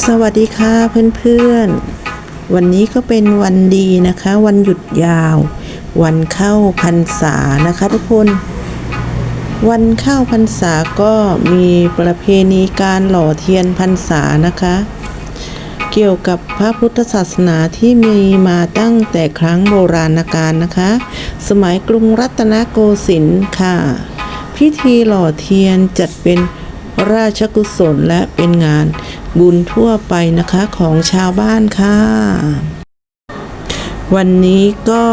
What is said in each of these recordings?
สวัสดีค่ะเพื่อนๆ วันนี้ก็เป็นวันดีนะคะ วันหยุดยาว วันเข้าพรรษานะคะทุกคน วันเข้าพรรษาก็มีประเพณีการหล่อเทียนพรรษานะคะ เกี่ยวกับพระพุทธศาสนาที่มีมาตั้งแต่ครั้งโบราณกาลนะคะ สมัยกรุงรัตนโกสินทร์ค่ะ พิธีหล่อเทียนจัดเป็นราชกุศลและเป็นงาน บุญทั่วไปนะคะของชาวบ้านค่ะ วันนี้ก็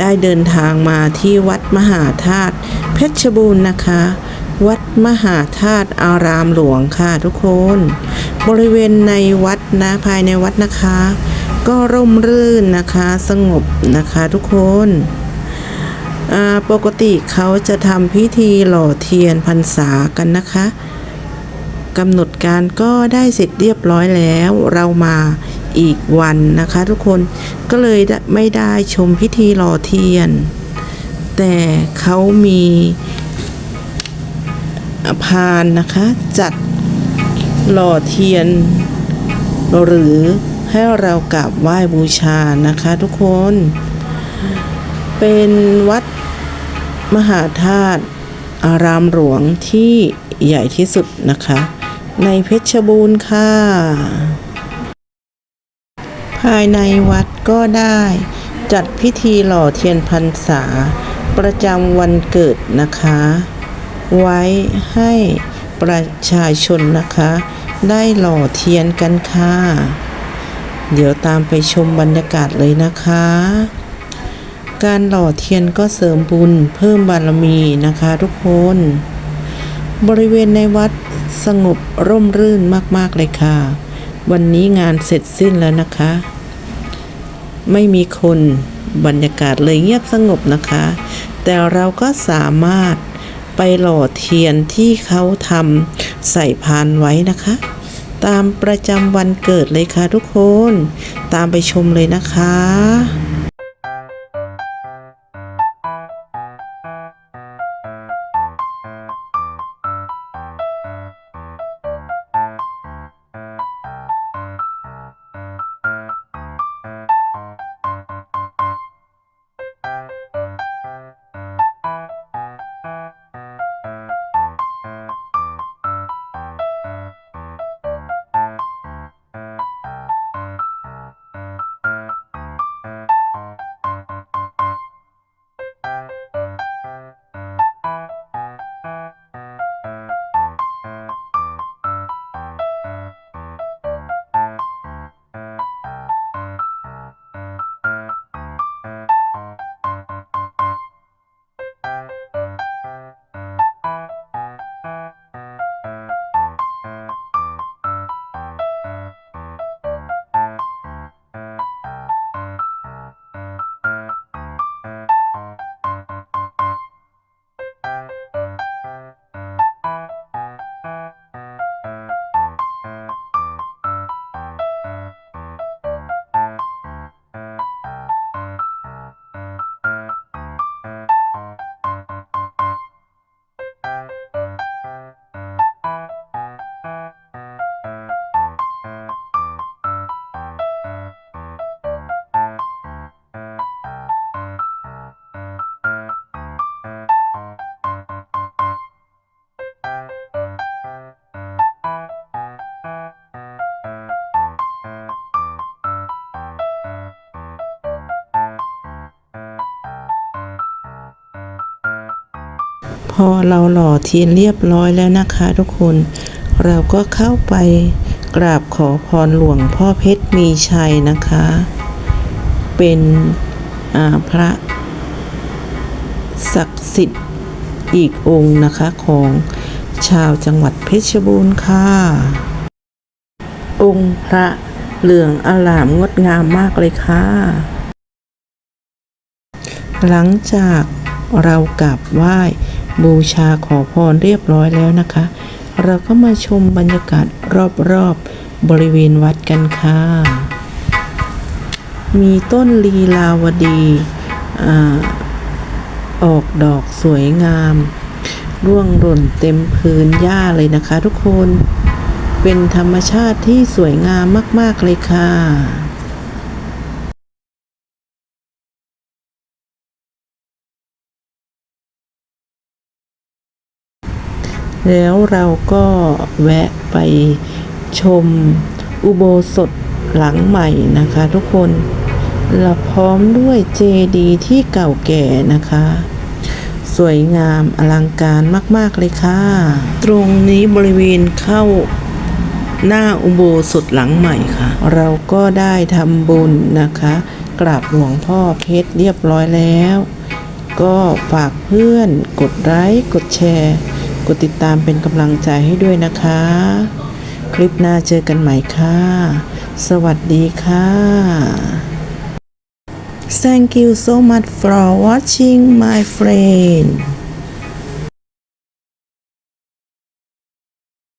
ได้เดินทางมาที่วัดมหาธาตุเพชรบูรณ์นะคะ วัดมหาธาตุอารามหลวงค่ะทุกคน บริเวณในวัดนะภายในวัดนะคะ ก็ร่มรื่นนะคะสงบนะคะทุกคนปกติเขาจะทำพิธีหล่อเทียนพรรษากันนะคะ กำหนดการก็ได้เสร็จเรียบร้อยแล้วเรามาอีกวันนะคะทุกคนก็เลยไม่ได้ชมพิธีหล่อเทียน แต่เขามีพานนะคะจัดหล่อเทียน หรือให้เรากราบไหว้บูชานะคะทุกคน เป็นวัดมหาธาตุอารามหลวงที่ใหญ่ที่สุดนะคะ ในเพชรบูรณ์ค่ะ ภายในวัดก็ได้ จัดพิธีหล่อเทียนพรรษา ประจำวันเกิดนะคะ ไว้ให้ประชาชนนะคะ ได้หล่อเทียนกันค่ะ เดี๋ยวตามไปชมบรรยากาศเลยนะคะ การหล่อเทียนก็เสริมบุญเพิ่มบารมีนะคะทุกคน บริเวณในวัด สงบร่มรื่นมากๆเลยค่ะ วันนี้งานเสร็จสิ้นแล้วนะคะ ไม่มีคนบรรยากาศเลยเงียบสงบนะคะ แต่เราก็สามารถไปหล่อเทียนที่เขาทำใส่พานไว้นะคะ ตามประจำวันเกิดเลยค่ะทุกคน ตามไปชมเลยนะคะ อเราหล่อเทียนเรียบร้อยแล้วนะคะทุกคน เราก็เข้าไปกราบขอพรหลวงพ่อเพชรมีชัยนะคะ เป็นพระศักดิ์สิทธิ์อีกองค์นะคะของชาวจังหวัดเพชรบูรณ์ค่ะ องค์พระเหลืองอลามงดงามมากเลยค่ะ หลังจากเรากราบไหว้ บูชาขอพรเรียบร้อยแล้วนะคะ เราก็มาชมบรรยากาศรอบๆบริเวณวัดกันค่ะ มีต้นลีลาวดีอาออกดอกสวยงาม ร่วงหล่นเต็มพื้นหญ้าเลยนะคะทุกคน เป็นธรรมชาติที่สวยงามมาก ๆ เลยค่ะ แล้วเราก็แวะไปชมอุโบสถหลังใหม่นะคะทุกคนและพร้อมด้วยเจดีย์ที่เก่าแก่นะคะ สวยงามอลังการมาก ๆ เลยค่ะ ตรงนี้บริเวณเข้าหน้าอุโบสถหลังใหม่ค่ะ เราก็ได้ทำบุญนะคะ กราบหลวงพ่อเพชรเรียบร้อยแล้ว ก็ฝากเพื่อนกดไลค์กดแชร์ กดติดตามเป็นกำลังใจให้ด้วยนะคะ คลิปหน้าเจอกันใหม่ค่ะ สวัสดีค่ะ Thank you so much for watching my friend